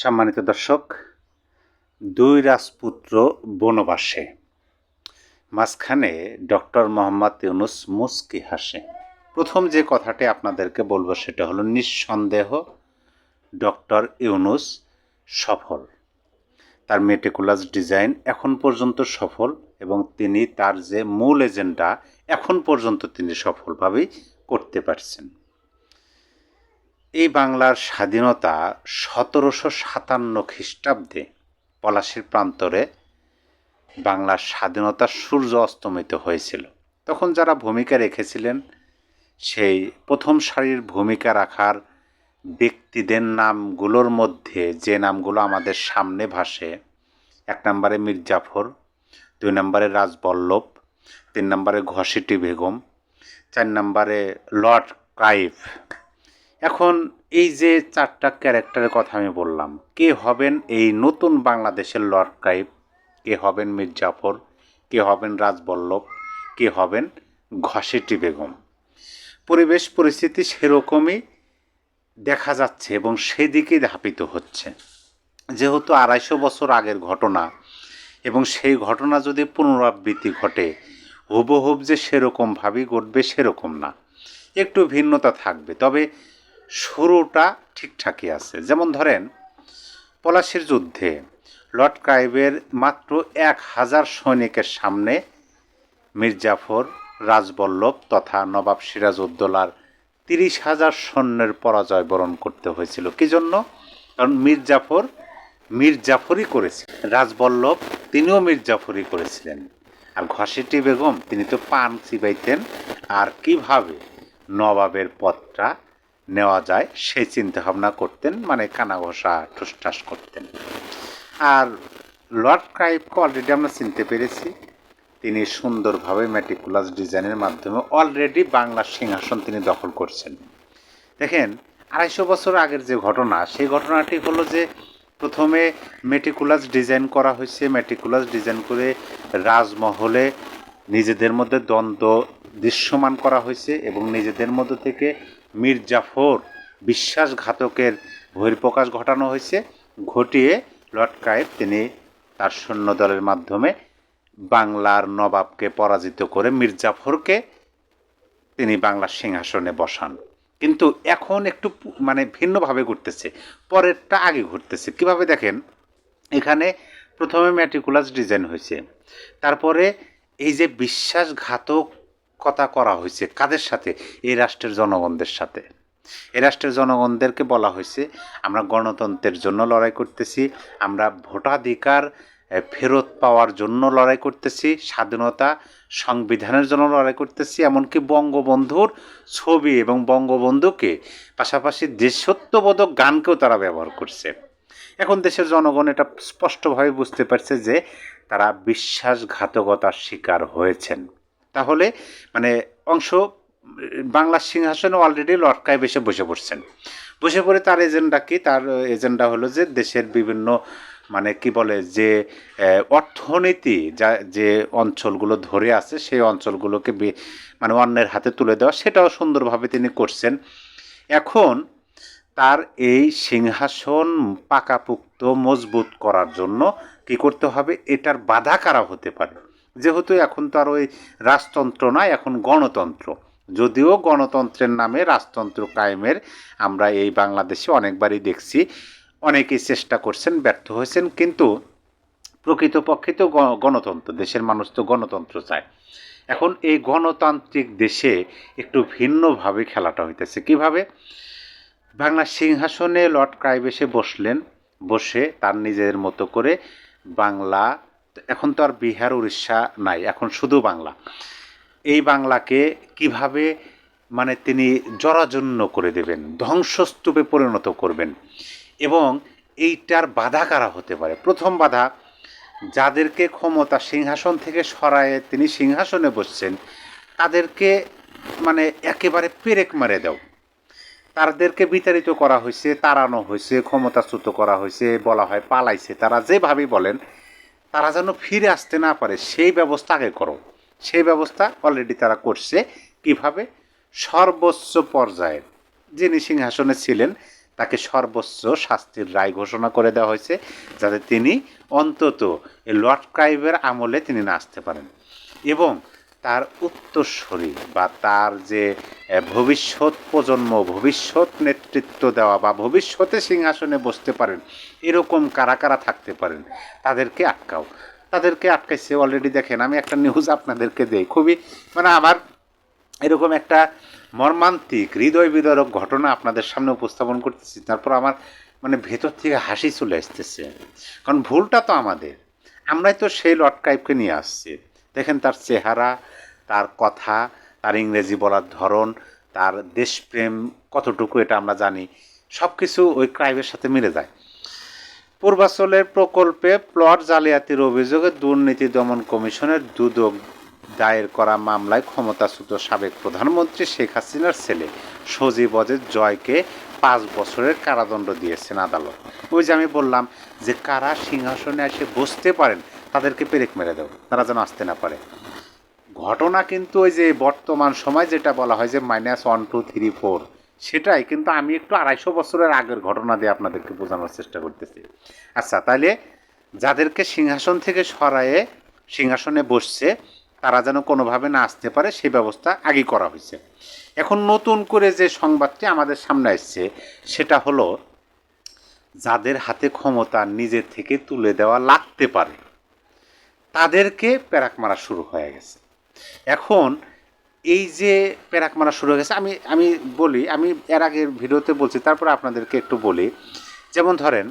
সম্মানিত দর্শক, দুই রাজপুত্র বনবাসে, মাঝখানে ডক্টর মোহাম্মদ ইউনুস মুস্কি হাসে। প্রথম যে কথাটি আপনাদেরকে বলব সেটা হলো, নিঃসন্দেহ ডক্টর ইউনুস সফল। তার মেটিকুলাস ডিজাইন এখন পর্যন্ত সফল এবং তিনি তার যে মূল এজেন্ডা এখন পর্যন্ত তিনি সফলভাবেই করতে পারছেন। এই বাংলার স্বাধীনতা সতেরোশো সাতান্ন খ্রিস্টাব্দে পলাশির প্রান্তরে বাংলার স্বাধীনতার সূর্য অস্তমিত হয়েছিল। তখন যারা ভূমিকা রেখেছিলেন, সেই প্রথম সারির ভূমিকা রাখার ব্যক্তিদের নামগুলোর মধ্যে যে নামগুলো আমাদের সামনে ভাসে, এক নম্বরে মীর জাফর দুই নম্বরে রাজবল্লভ, তিন নম্বরে ঘসিটি বেগম, চার নম্বরে লর্ড ক্রাইভ এখন এই যে চারটা ক্যারেক্টারের কথা আমি বললাম, কে হবেন এই নতুন বাংলাদেশের লর্ড ক্রাইভ? কে হবেন মীর জাফর? কে হবেন রাজবল্লভ কে হবেন ঘসেটি বেগম? পরিবেশ, পরিস্থিতি সেরকমই দেখা যাচ্ছে এবং সেদিকেই ধাপিত হচ্ছে। যেহেতু আড়াইশো বছর আগের ঘটনা এবং সেই ঘটনা যদি পুনরাবৃত্তি ঘটে হুবহুব যে সেরকমভাবেই ঘটবে সেরকম না। একটু ভিন্নতা থাকবে। তবে শুরুটা ঠিকঠাকই আছে। যেমন ধরেন, পলাশির যুদ্ধে লর্ড ক্রাইবের মাত্র এক হাজার সৈনিকের সামনে মির্জাফর, রাজবল্লভ তথা নবাব সিরাজউদ্দৌলার তিরিশ হাজার সৈন্যের পরাজয় বরণ করতে হয়েছিল। কি জন্য? কারণ মির্জাফর মির্জাফরই করেছিলেন। রাজবল্লভ তিনিও মির্জাফরই করেছিলেন। আর ঘসেটি বেগম, তিনি তো পান চিবাইতেন আর কীভাবে নবাবের পদটা নেওয়া যায়, সেই চিন্তা ভাবনা করতেন মানে কানা ঘষা ঠুসঠাস করতেন। আর লর্ড ক্রাইবকে অলরেডি আমরা চিনতে পেরেছি। তিনি সুন্দরভাবে ম্যাটিকুলাস ডিজাইনের মাধ্যমে অলরেডি বাংলার সিংহাসন তিনি দখল করছেন। দেখেন, আড়াইশো বছর আগের যে ঘটনা, সেই ঘটনাটি হলো যে প্রথমে মেটিকুলাস ডিজাইন করা হয়েছে। মেটিকুলাস ডিজাইন করে রাজমহলে নিজেদের মধ্যে দ্বন্দ্ব দৃশ্যমান করা হয়েছে এবং নিজেদের মধ্যে থেকে মীর জাফর বিশ্বাসঘাতকের বহির্প্রকাশ ঘটানো হয়েছে। ঘটিয়ে লর্ড ক্রাইব তিনি তার সৈন্যদলের মাধ্যমে বাংলার নবাবকে পরাজিত করে মীর জাফরকে তিনি বাংলার সিংহাসনে বসান। কিন্তু এখন একটু মানে ভিন্নভাবে ঘুরতেছে পরেরটা আগে ঘুরতেছে কীভাবে দেখেন? এখানে প্রথমে ম্যাটিকুলাস ডিজাইন হয়েছে। তারপরে এই যে বিশ্বাসঘাতকতা করা হয়েছে কাদের সাথে? এই রাষ্ট্রের জনগণদের সাথে। এই রাষ্ট্রের জনগণদেরকে বলা হয়েছে, আমরা গণতন্ত্রের জন্য লড়াই করতেছি, আমরা ভোটাধিকার ফেরত পাওয়ার জন্য লড়াই করতেছি, স্বাধীনতা সংবিধানের জন্য লড়াই করতেছি, এমনকি বঙ্গবন্ধুর ছবি এবং বঙ্গবন্ধুকে, পাশাপাশি দেশত্ববোধক গানকেও তারা ব্যবহার করছে। এখন দেশের জনগণ এটা স্পষ্টভাবে বুঝতে পারছে যে তারা বিশ্বাসঘাতকতার শিকার হয়েছেন। তাহলে মানে অংশ বাংলার সিংহাসনে অলরেডি লটকায় বেশে বসে পড়ছেন। বসে পড়ে তার এজেন্ডা কি? তার এজেন্ডা হলো যে দেশের বিভিন্ন মানে কি বলে যে অর্থনীতি যা, যে অঞ্চলগুলো ধরে আছে, সেই অঞ্চলগুলোকে মানে অন্যের হাতে তুলে দেওয়া, সেটাও সুন্দরভাবে তিনি করছেন। এখন তার এই সিংহাসন পাকাপুক্ত, মজবুত করার জন্য কি করতে হবে? এটার বাধা কারা হতে পারে? যেহেতু এখন তো আর ওই রাজতন্ত্র নয়, এখন গণতন্ত্র। যদিও গণতন্ত্রের নামে রাজতন্ত্র কায়েমের আমরা এই বাংলাদেশে অনেকবারই দেখছি, অনেকেই চেষ্টা করছেন, ব্যর্থ হয়েছেন, কিন্তু প্রকৃতপক্ষে তো গণতন্ত্র, দেশের মানুষ তো গণতন্ত্র চায়। এখন এই গণতান্ত্রিক দেশে একটু ভিন্নভাবে খেলাটা হইতেছে। কীভাবে? বাংলার সিংহাসনে লর্ড ক্রাইব এসে বসলেন, বসে তার নিজের মতো করে বাংলা এখন তো আর বিহার, উড়িষ্যা নাই, এখন শুধু বাংলা। এই বাংলাকে কীভাবে মানে তিনি জরাজন্য করে দেবেন, ধ্বংসস্তূপে পরিণত করবেন, এবং এইটার বাধা কারা হতে পারে? প্রথম বাধা, যাদেরকে ক্ষমতা সিংহাসন থেকে সরায়ে তিনি সিংহাসনে বসছেন, তাদেরকে মানে একেবারে পেরেক মারে দাও। তাদেরকে বিতাড়িত করা হয়েছে, তাড়ানো হয়েছে, ক্ষমতাচ্যুত করা হয়েছে, বলা হয় পালাইছে। তারা যেভাবেই বলেন তারা যেন ফিরে আসতে না পারে, সেই ব্যবস্থা আগে করো। সেই ব্যবস্থা অলরেডি তারা করছে। কীভাবে? সর্বোচ্চ পর্যায়ের যিনি সিংহাসনে ছিলেন, তাকে সর্বোচ্চ শাস্তির রায় ঘোষণা করে দেওয়া হয়েছে, যাতে তিনি অন্তত লর্ড ক্রাইবের আমলে তিনি না আসতে পারেন। এবং তার উত্তরসূরি বা তার যে ভবিষ্যৎ প্রজন্ম, ভবিষ্যৎ নেতৃত্ব দেওয়া বা ভবিষ্যতে সিংহাসনে বসতে পারেন, এরকম কারা কারা থাকতে পারেন, তাদেরকে আটকাও। তাদেরকে আটকাইছে অলরেডি দেখেন, আমি একটা নিউজ আপনাদেরকে দেই। খুবই মানে আমার এরকম একটা মর্মান্তিক, হৃদয় বিদারক ঘটনা আপনাদের সামনে উপস্থাপন করতেছি। তারপর আমার মানে ভেতর থেকে হাসি চলে আসতেছে। কারণ ভুলটা তো আমাদের। আমরাই তো সেই লর্ড ক্রাইবকে নিয়ে আসছি। দেখেন তার চেহারা, তার কথা, তার ইংরেজি বলার ধরন, তার দেশপ্রেম কতটুকু এটা আমরা জানি সব কিছু ওই ক্রাইবের সাথে মিলে যায়। পূর্বাচলের প্রকল্পে প্লট জালিয়াতির অভিযোগে দুর্নীতি দমন কমিশনের দুদক দায়ের করা মামলায় ক্ষমতাচ্যুত সাবেক প্রধানমন্ত্রী শেখ হাসিনার ছেলে সজীব অজের জয়কে পাঁচ বছরের কারাদণ্ড দিয়েছেন আদালত। ওই যে আমি বললাম যে কারা সিংহাসনে এসে বসতে পারেন তাদেরকে পেরেক মেরে দেব, তারা যেন আসতে না পারে। ঘটনা কিন্তু ওই যে বর্তমান সময় যেটা বলা হয় যে minus one two three four সেটাই। কিন্তু আমি একটু আড়াইশো বছরের আগের ঘটনা দিয়ে আপনাদেরকে বোঝানোর চেষ্টা করতেছি। আচ্ছা তাহলে যাদেরকে সিংহাসন থেকে সরায়ে সিংহাসনে বসছে, তারা যেন কোনোভাবে না আসতে পারে, সেই ব্যবস্থা আগেই করা হয়েছে। এখন নতুন করে যে সংবাদটি আমাদের সামনে আসছে, সেটা হলো, যাদের হাতে ক্ষমতা নিজের থেকে তুলে দেওয়া লাগতে পারে। তাদেরকে প্যারাক মারা শুরু হয়ে গেছে। এখন এই যে প্যারাক মারা শুরু হয়ে গেছে, আমি আমি বলি, আমি এর আগের ভিডিওতে বলছি, তারপর আপনাদেরকে একটু বলি। যেমন ধরেন,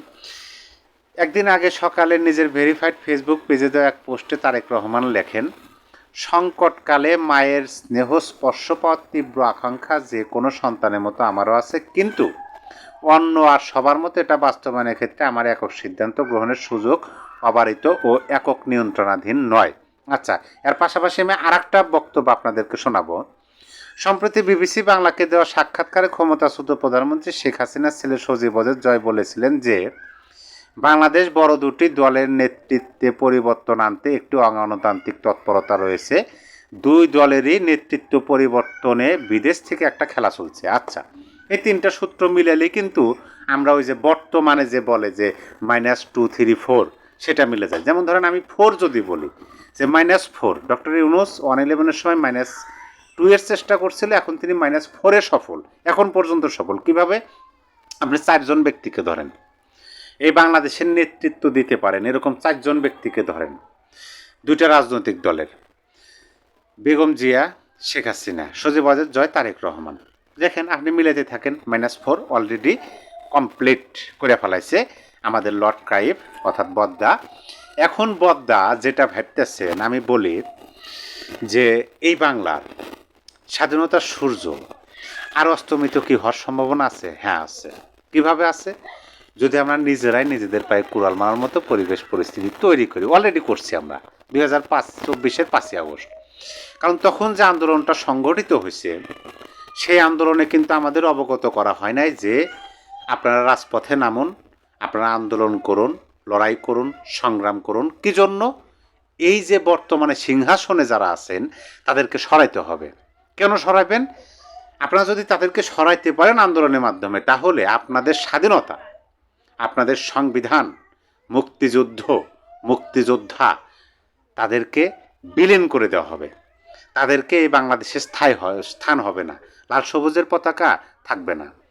একদিন আগে সকালে নিজের ভেরিফাইড ফেসবুক পেজে দেওয়া এক পোস্টে তারেক রহমান লেখেন, সংকটকালে মায়ের স্নেহ স্পর্শ পাওয়ার তীব্র আকাঙ্ক্ষা, যে কোনো সন্তানের মতো আমারও আছে, কিন্তু অন্য আর সবার মতো এটা বাস্তবায়নের ক্ষেত্রে আমার একক সিদ্ধান্ত গ্রহণের সুযোগ অবারিত ও একক নিয়ন্ত্রণাধীন নয়। আচ্ছা এর পাশাপাশি আমি আর একটা বক্তব্য আপনাদেরকে শোনাবো। সম্প্রতি বিবিসি বাংলাকে দেওয়া সাক্ষাৎকারে ক্ষমতাচ্যুত প্রধানমন্ত্রী শেখ হাসিনার ছেলে সজীব জয় বলেছিলেন যে, বাংলাদেশ বড় দুটি দলের নেতৃত্বে পরিবর্তন আনতে একটু অগণতান্ত্রিক তৎপরতা রয়েছে। দুই দলেরই নেতৃত্ব পরিবর্তনে বিদেশ থেকে একটা খেলা চলছে। আচ্ছা এই তিনটা সূত্র মিলালেই কিন্তু আমরা ওই যে বর্তমানে যে বলে যে মাইনাস টু থ্রি ফোর সেটা মিলে যায়। যেমন ধরেন আমি ফোর যদি বলি, যে minus four doctor Yunus one ইলেভেনের সময় মাইনাস টু এর চেষ্টা করছিল, এখন তিনি মাইনাস ফোরে সফল। এখন পর্যন্ত সফল। কীভাবে? আপনি চারজন ব্যক্তিকে ধরেন। এই বাংলাদেশের নেতৃত্ব দিতে পারেন, এরকম চারজন ব্যক্তিকে ধরেন। দুইটা রাজনৈতিক দলের। বেগম জিয়া, শেখ হাসিনা, সজীব আজাদ জয় তারেক রহমান। দেখেন, আপনি মিলাতে থাকেন মাইনাস ফোর অলরেডি কমপ্লিট করে ফেলাইছে। আমাদের লর্ড ক্রাইব অর্থাৎ বদ্দা। এখন বদ্দা যেটা ভাবতেছেন, আমি বলি যে এই বাংলার স্বাধীনতার সূর্য আর অস্তমিত কি হওয়ার সম্ভাবনা আছে? হ্যাঁ আছে। কীভাবে আছে? যদি আমরা নিজেরাই নিজেদের পায়ে কুড়াল মারার মতো পরিবেশ, পরিস্থিতি তৈরি করি অলরেডি করছি আমরা, দুই হাজার পাঁচ, চব্বিশের পাঁচই আগস্ট। কারণ তখন যে আন্দোলনটা সংগঠিত হয়েছে, সেই আন্দোলনে কিন্তু আমাদের অবগত করা হয় নাই যে আপনারা রাজপথে নামুন আপনারা আন্দোলন করুন, লড়াই করুন, সংগ্রাম করুন। কি জন্য? এই যে বর্তমানে সিংহাসনে যারা আছেন, তাদেরকে সরাইতে হবে। কেন সরাইবেন? আপনারা যদি তাদেরকে সরাইতে পারেন আন্দোলনের মাধ্যমে, তাহলে আপনাদের স্বাধীনতা, আপনাদের সংবিধান, মুক্তিযুদ্ধ, মুক্তিযোদ্ধা তাদেরকে বিলীন করে দেওয়া হবে। তাদেরকে এই বাংলাদেশে স্থায়ী হয়, স্থান হবে না। লাল সবুজের পতাকা থাকবে না।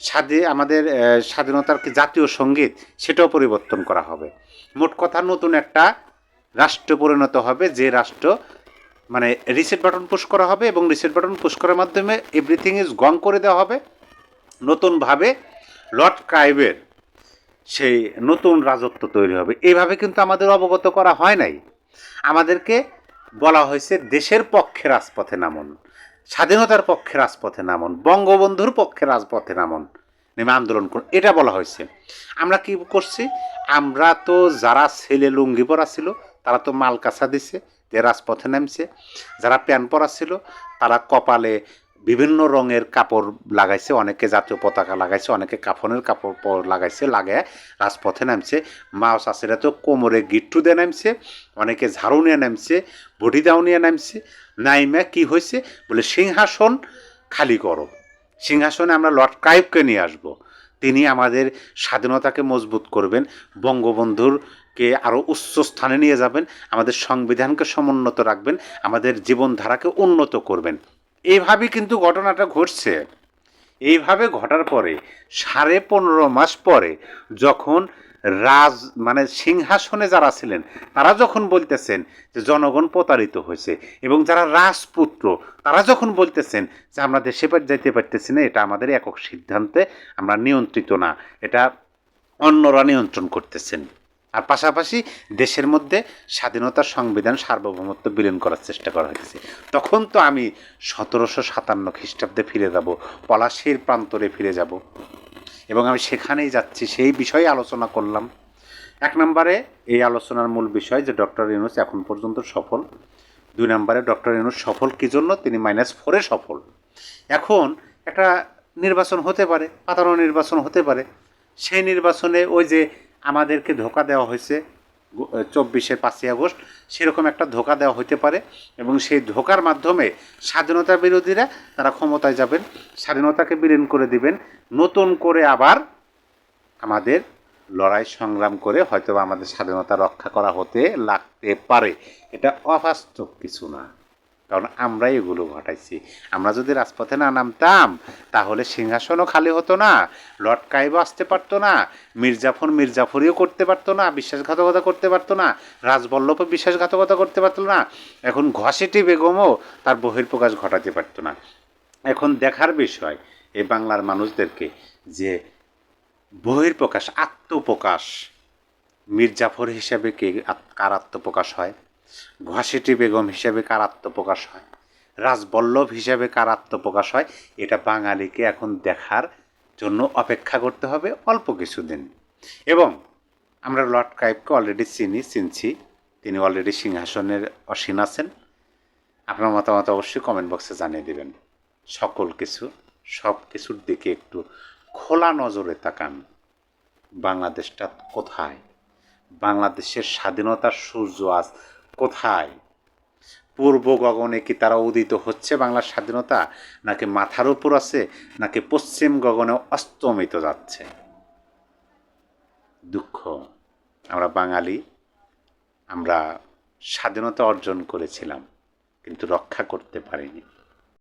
স্বাধী আমাদের স্বাধীনতার জাতীয় সংগীত, সেটাও পরিবর্তন করা হবে। মোট কথা নতুন একটা রাষ্ট্র পরিণত হবে, যে রাষ্ট্র মানে রিসেট বাটন পুশ করা হবে এবং রিসেট বাটন পুশ করার মাধ্যমে এভরিথিং ইজ গং করে দেওয়া হবে। নতুনভাবে লর্ড ক্রাইবের সেই নতুন রাজত্ব তৈরি হবে। এইভাবে কিন্তু আমাদের অবগত করা হয় নাই। আমাদেরকে বলা হয়েছে দেশের পক্ষে রাজপথে নামুন। স্বাধীনতার পক্ষে রাজপথে নামন, বঙ্গবন্ধুর পক্ষে রাজপথে নামন, নেমে আন্দোলন করুন। এটা বলা হয়েছে। আমরা কি করছি? আমরা তো যারা ছেলে লুঙ্গি পরা ছিল, তারা তো মাল কাছা দিছে যে রাজপথে নামছে। যারা প্যান পরা ছিল, তারা কপালে বিভিন্ন রঙের কাপড় লাগাইছে, অনেকে জাতীয় পতাকা লাগাইছে, অনেকে কাফনের কাপড় লাগাইছে লাগায় রাজপথে নামছে, মাও চাষিরা তো কোমরে গিট্টু দিয়ে নামছে, অনেকে ঝাড়ু নিয়ে নামছে বটি দাও নিয়ে নামছে, নাইমা কি হয়েছে বলে, সিংহাসন খালি করো, সিংহাসনে আমরা লর্ড ক্রাইবকে নিয়ে আসব, তিনি আমাদের স্বাধীনতাকে মজবুত করবেন, বঙ্গবন্ধুরকে আরও উচ্চ স্থানে নিয়ে যাবেন, আমাদের সংবিধানকে সমুন্নত রাখবেন, আমাদের জীবনধারাকে উন্নত করবেন। এইভাবেই কিন্তু ঘটনাটা ঘটছে। এইভাবে ঘটার পরে, সাড়ে পনেরো মাস পরে যখন রাজ মানে সিংহাসনে যারা ছিলেন, তারা যখন বলতেছেন যে জনগণ প্রতারিত হয়েছে এবং যারা রাজপুত্র, তারা যখন বলতেছেন যে আমরা দেশে যাইতে পারতেছি না, এটা আমাদের একক সিদ্ধান্তে, আমরা নিয়ন্ত্রিত না, এটা অন্যরা নিয়ন্ত্রণ করতেছেন। আর পাশাপাশি দেশের মধ্যে স্বাধীনতার সংবিধান সার্বভৌমত্ব বিলীন করার চেষ্টা করা হয়েছে তখন তো আমি সতেরোশো সাতান্ন খ্রিস্টাব্দে ফিরে যাব, পলাশির প্রান্তরে ফিরে যাব। এবং আমি সেখানেই যাচ্ছি, সেই বিষয়ে আলোচনা করলাম। এক নম্বরে এই আলোচনার মূল বিষয় যে ডক্টর ইউনুস এখন পর্যন্ত সফল। দুই নম্বরে ডক্টর ইউনুস সফল কী জন্য? তিনি মাইনাস ফোরে সফল। এখন একটা নির্বাচন হতে পারে, পাতানো নির্বাচন হতে পারে। সেই নির্বাচনে ওই যে আমাদেরকে ধোকা দেওয়া হয়েছে চব্বিশে পাঁচই আগস্ট। সেরকম একটা ধোকা দেওয়া হতে পারে এবং সেই ধোকার মাধ্যমে স্বাধীনতা বিরোধীরা তারা ক্ষমতায় যাবেন, স্বাধীনতাকে বিলীন করে দিবেন, নতুন করে আবার আমাদের লড়াই সংগ্রাম করে হয়তো আমাদের স্বাধীনতা রক্ষা করা হতে লাগতে পারে। এটা অবাস্তব কিছু না। কারণ আমরা এগুলো ঘটাইছি। আমরা যদি রাজপথে না নামতাম, তাহলে সিংহাসনও খালি হতো না লর্ড আসতে পারতো না, মির্জাফর মির্জাফরিও করতে পারতো না, বিশ্বাসঘাতকতা করতে পারতো না, রাজবল্লভও বিশ্বাসঘাতকতা করতে পারতো না। এখন ঘসেটি বেগমও তার বহির্প্রকাশ ঘটাতে পারতো না। এখন দেখার বিষয় এই বাংলার মানুষদেরকে যে বহির্প্রকাশ আত্মপ্রকাশ, মির্জাফর হিসাবে কে কার আত্মপ্রকাশ হয়? ঘাসেটি বেগম হিসাবে কার আত্মপ্রকাশ হয়। রাজবল্লভ হিসাবে কার আত্মপ্রকাশ হয়। এটা বাঙালিকে এখন দেখার জন্য অপেক্ষা করতে হবে অল্প কিছুদিন। এবং আমরা লর্ড কাইবকে অলরেডি চিনি, চিনছি। তিনি অলরেডি সিংহাসনের অসীন আছেন। আপনার মতামত অবশ্যই কমেন্ট বক্সে জানিয়ে দেবেন। সকল কিছু, সব কিছুর দিকে একটু খোলা নজরে তাকান। বাংলাদেশটা কোথায়? বাংলাদেশের স্বাধীনতার সূর্য আজ কোথায়? পূর্ব গগনে কি তারা উদিত হচ্ছে বাংলার স্বাধীনতা? নাকি মাথার উপর আছে, নাকি পশ্চিম গগনে অস্তমিত যাচ্ছে? দুঃখ। আমরা বাঙালি, আমরা স্বাধীনতা অর্জন করেছিলাম, কিন্তু রক্ষা করতে পারিনি।